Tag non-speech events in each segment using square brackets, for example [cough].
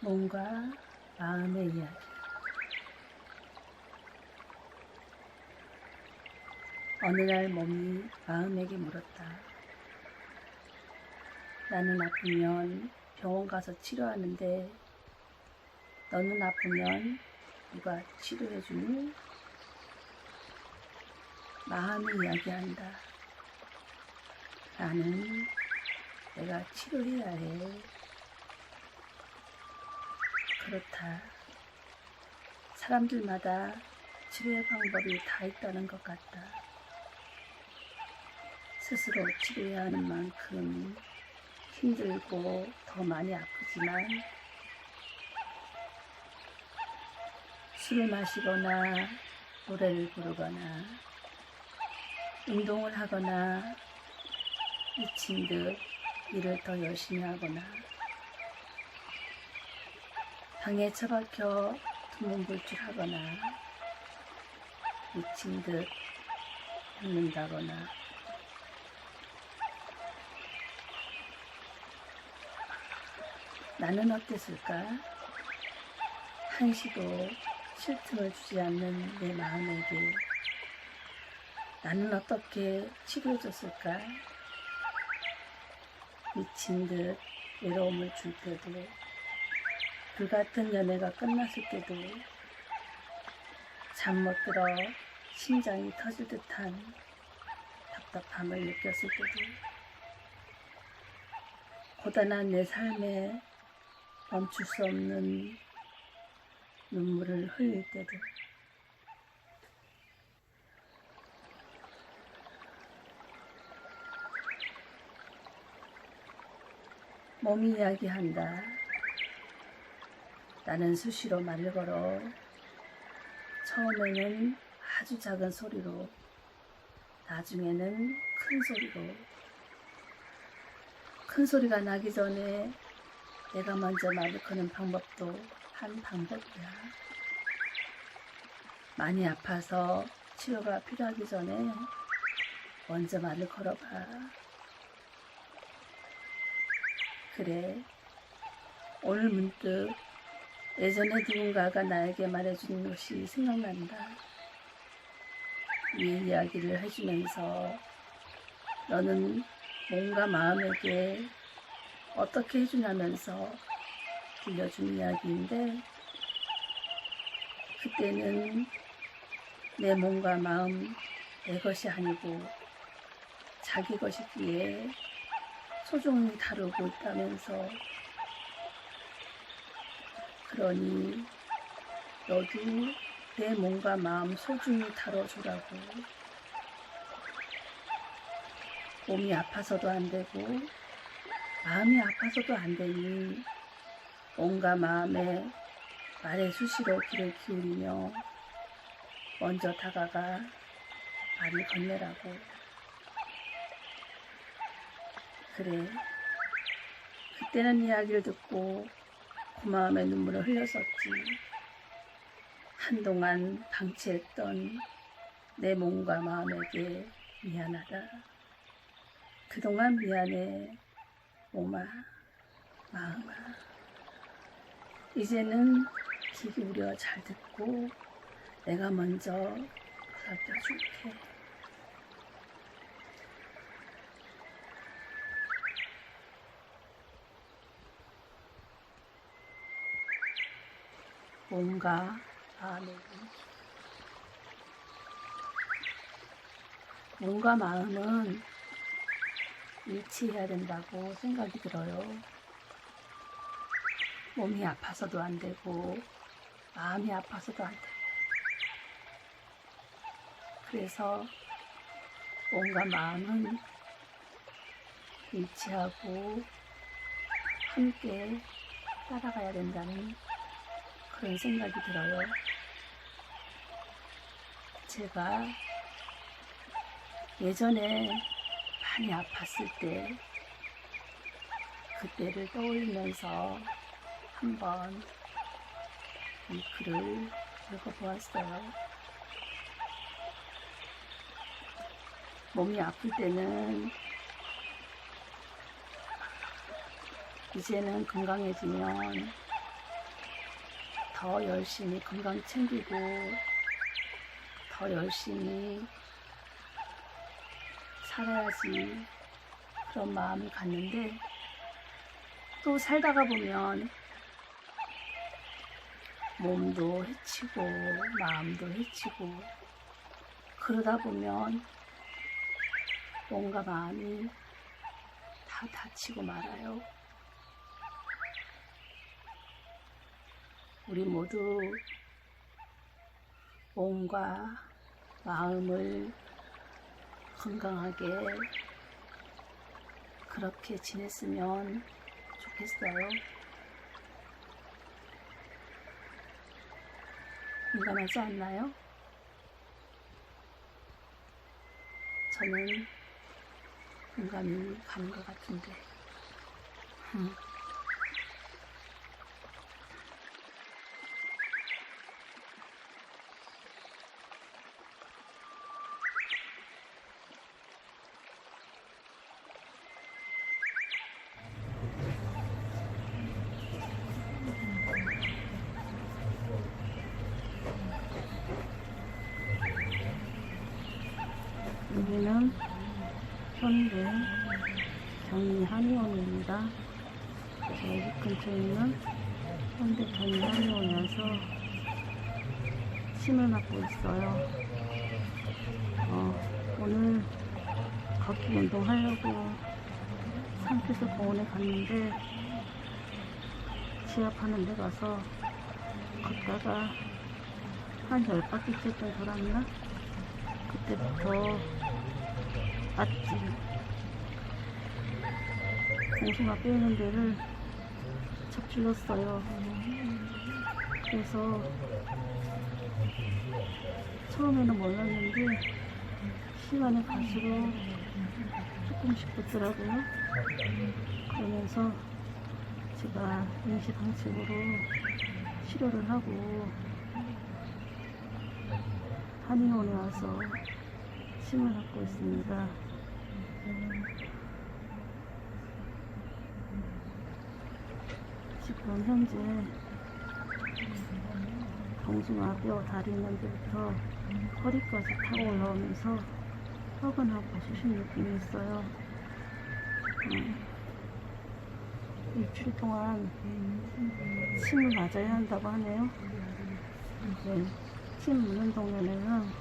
몸과 마음의 이야기. 어느 날 몸이 마음에게 물었다. 나는 아프면 병원 가서 치료하는데 너는 아프면 누가 치료해주니? 마음이 이야기한다. 나는 내가 치료해야 해. 그렇다. 사람들마다 치료의 방법이 다 있다는 것 같다. 스스로 치료해야 하는 만큼 힘들고 더 많이 아프지만 술을 마시거나 노래를 부르거나 운동을 하거나 미친 듯 일을 더 열심히 하거나 방에 처박혀 두문불출하거나 미친 듯 웃는다거나 나는 어땠을까? 한시도 쉴 틈을 주지 않는 내 마음에게 나는 어떻게 치료해줬을까? 미친 듯 외로움을 줄 때도 불같은 연애가 끝났을 때도 잠 못 들어 심장이 터질 듯한 답답함을 느꼈을 때도 고단한 내 삶에 멈출 수 없는 눈물을 흘릴 때도 몸이 이야기한다. 나는 수시로 말을 걸어 처음에는 아주 작은 소리로 나중에는 큰 소리로 큰 소리가 나기 전에 내가 먼저 말을 거는 방법도 한 방법이야. 많이 아파서 치료가 필요하기 전에 먼저 말을 걸어봐. 그래. 오늘 문득 예전에 누군가가 나에게 말해준 것이 생각난다. 이 이야기를 해주면서 너는 몸과 마음에게 어떻게 해주냐면서 들려준 이야기인데 그때는 내 몸과 마음 내 것이 아니고 자기 것이기에 소중히 다루고 있다면서 그러니 너도 내 몸과 마음 소중히 다뤄주라고. 몸이 아파서도 안 되고 마음이 아파서도 안 되니 몸과 마음에 말에 수시로 귀를 기울이며 먼저 다가가 말을 건네라고. 그래 그때는 이야기를 듣고 고마움의 눈물을 흘렸었지. 한동안 방치했던 내 몸과 마음에게 미안하다. 그동안 미안해 몸아 마음아. 이제는 귀 기울여 잘 듣고 내가 먼저 살펴줄게 몸과 마음의 몸과 마음은 일치해야 된다고 생각이 들어요. 몸이 아파서도 안 되고, 마음이 아파서도 안 되고. 그래서 몸과 마음은 일치하고 함께 따라가야 된다는 그런 생각이 들어요. 제가 예전에 많이 아팠을 때 그때를 떠올리면서 한번 이 글을 읽어보았어요. 몸이 아플 때는 이제는 건강해지면 더 열심히 건강 챙기고 더 열심히 살아야지 그런 마음이 갔는데 또 살다가 보면 몸도 해치고 마음도 해치고 그러다 보면 몸과 마음이 다 다치고 말아요. 우리 모두 몸과 마음을 건강하게 그렇게 지냈으면 좋겠어요. 공감하지 않나요? 저는 공감이 가는 것 같은데. 음. 여기는 현대 경리 한의원입니다. 집 근처에 있는 현대 경리 한의원이어서 침을 맞고 있어요. 어, 오늘 걷기 운동하려고 산기슭 공원에 갔는데 지압하는 데 가서 걷다가 한 열 바퀴쯤 돌았나? 그때부터 맞지. 공수가 빼는 데를 접질렀어요. 그래서 처음에는 몰랐는데 시간이 갈수록 조금씩 붙더라고요. 그러면서 제가 임시방침으로 치료를 하고 한의원에 와서 침을 갖고 있습니다. 지금 현재 동숭아 뼈 다리 있는 데부터 허리까지 타고 올라오면서 뻐근하고 쑤신 느낌이 있어요. 음, 일주일 동안 침을 맞아야 한다고 하네요. 네, 침 묻는 동네는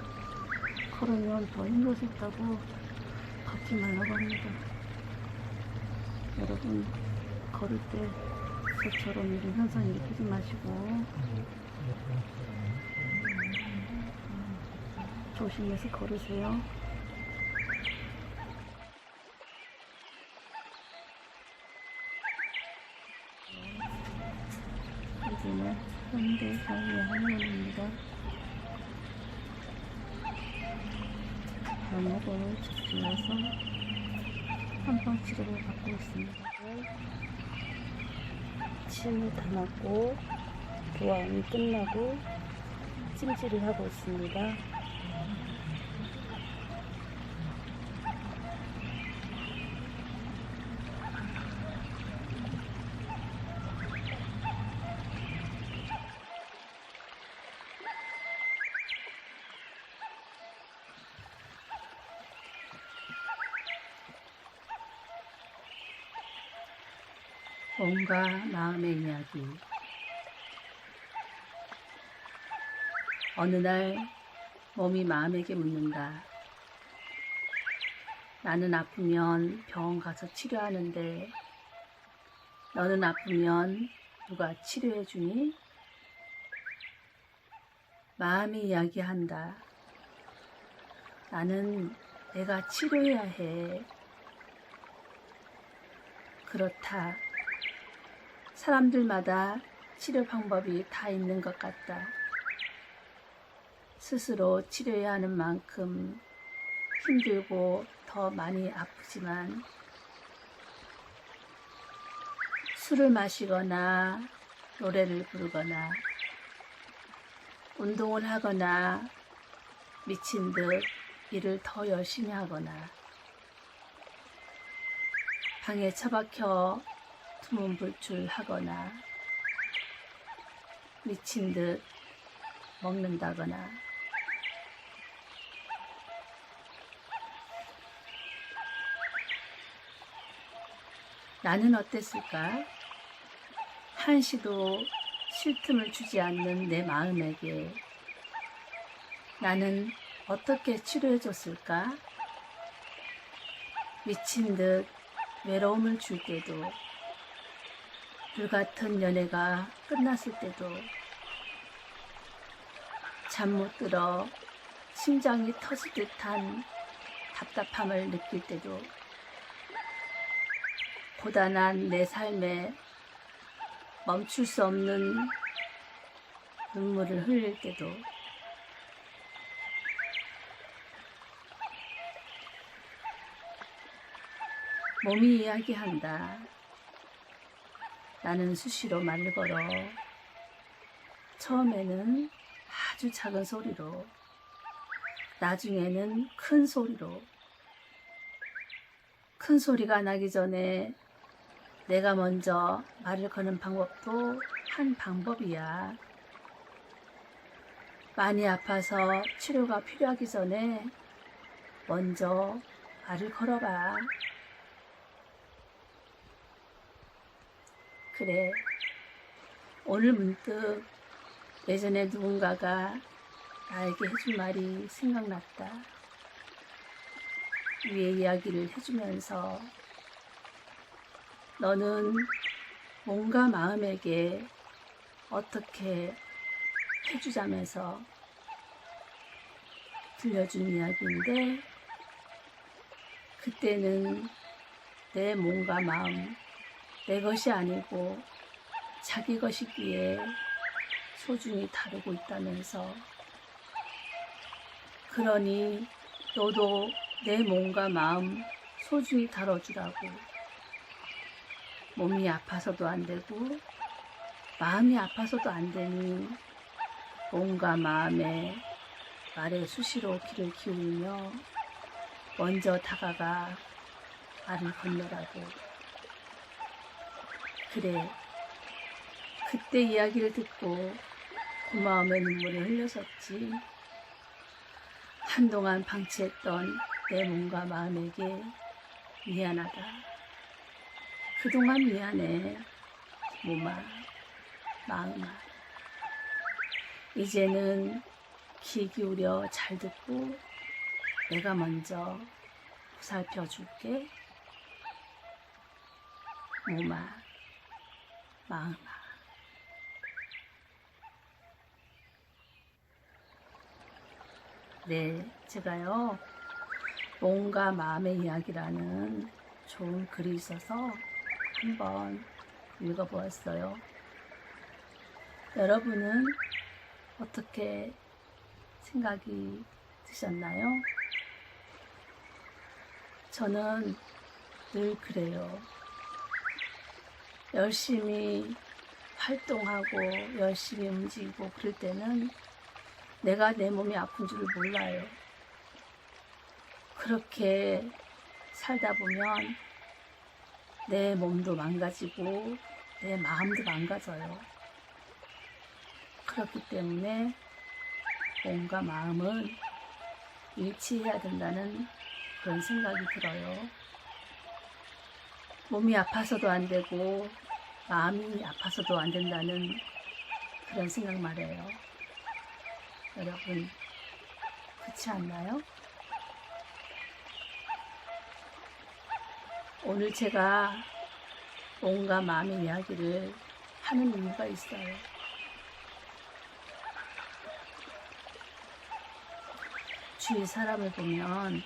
걸으면 더 힘들 수 있다고 걷지 말라고 합니다. 여러분, 걸을 때 저처럼 이런 현상 일으키지 마시고 조심해서 걸으세요. 여기는 현대 경의 한의원입니다. 발목을 접질러서 한방 치료를 받고 있습니다. 침을 담았고 교환이 끝나고 찜질을 하고 있습니다. 몸과 마음의 이야기. 어느 날 몸이 마음에게 묻는다. 나는 아프면 병원 가서 치료하는데 너는 아프면 누가 치료해 주니? 마음이 이야기한다. 나는 내가 치료해야 해. 그렇다. 사람들마다 치료 방법이 다 있는 것 같다. 스스로 치료해야 하는 만큼 힘들고 더 많이 아프지만 술을 마시거나 노래를 부르거나 운동을 하거나 미친 듯 일을 더 열심히 하거나 방에 처박혀 두문불출하거나 미친 듯 먹는다거나 나는 어땠을까? 한시도 쉴 틈을 주지 않는 내 마음에게 나는 어떻게 치료해줬을까? 미친 듯 외로움을 줄 때도 불같은 연애가 끝났을 때도 잠 못 들어 심장이 터질 듯한 답답함을 느낄 때도 고단한 내 삶에 멈출 수 없는 눈물을 흘릴 때도 몸이 이야기한다. 나는 수시로 말을 걸어 처음에는 아주 작은 소리로 나중에는 큰 소리로 큰 소리가 나기 전에 내가 먼저 말을 거는 방법도 한 방법이야. 많이 아파서 치료가 필요하기 전에 먼저 말을 걸어봐. 그래. 오늘 문득 예전에 누군가가 나에게 해준 말이 생각났다. 위의 이야기를 해주면서 너는 몸과 마음에게 어떻게 해주자면서 들려준 이야기인데 그때는 내 몸과 마음 내 것이 아니고 자기 것이기에 소중히 다루고 있다면서. 그러니 너도 내 몸과 마음 소중히 다뤄주라고. 몸이 아파서도 안 되고 마음이 아파서도 안 되니 몸과 마음에 말에 수시로 귀를 기울이며 먼저 다가가 말을 건너라고 그래. 그때 이야기를 듣고 고마움의 눈물을 흘렸었지. 한동안 방치했던 내 몸과 마음에게 미안하다. 그동안 미안해. 몸아 마음아. 이제는 귀 기울여 잘 듣고 내가 먼저 보살펴 줄게. 몸아 마음아 네 제가요 몸과 마음의 이야기라는 좋은 글이 있어서 한번 읽어보았어요. 여러분은 어떻게 생각이 드셨나요? 저는 늘 그래요. 열심히 활동하고 열심히 움직이고 그럴 때는 내가 내 몸이 아픈 줄을 몰라요. 그렇게 살다 보면 내 몸도 망가지고 내 마음도 망가져요. 그렇기 때문에 몸과 마음은 일치해야 된다는 그런 생각이 들어요. 몸이 아파서도 안 되고 마음이 아파서도 안 된다는 그런 생각 말이에요. 여러분, 그렇지 않나요? 오늘 제가 몸과 마음의 이야기를 하는 이유가 있어요. 주위 사람을 보면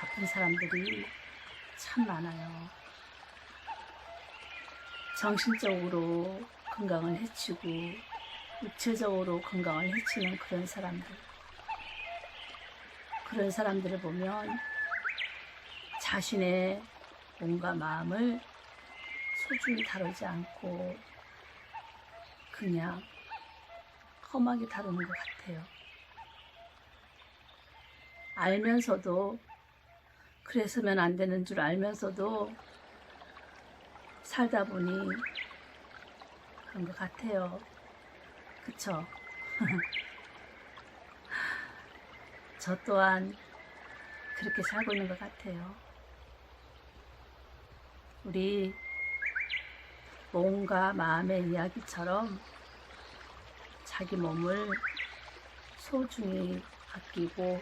아픈 사람들이 참 많아요. 정신적으로 건강을 해치고 육체적으로 건강을 해치는 그런 사람들. 그런 사람들을 보면 자신의 몸과 마음을 소중히 다루지 않고 그냥 험하게 다루는 것 같아요. 알면서도 그래서면 안 되는 줄 알면서도 살다 보니 그런 것 같아요. 그쵸? [laughs] 저 또한 그렇게 살고 있는 것 같아요. 우리 몸과 마음의 이야기처럼 자기 몸을 소중히 아끼고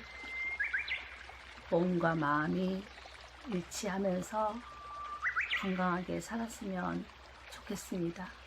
몸과 마음이 일치하면서 건강하게 살았으면 좋겠습니다.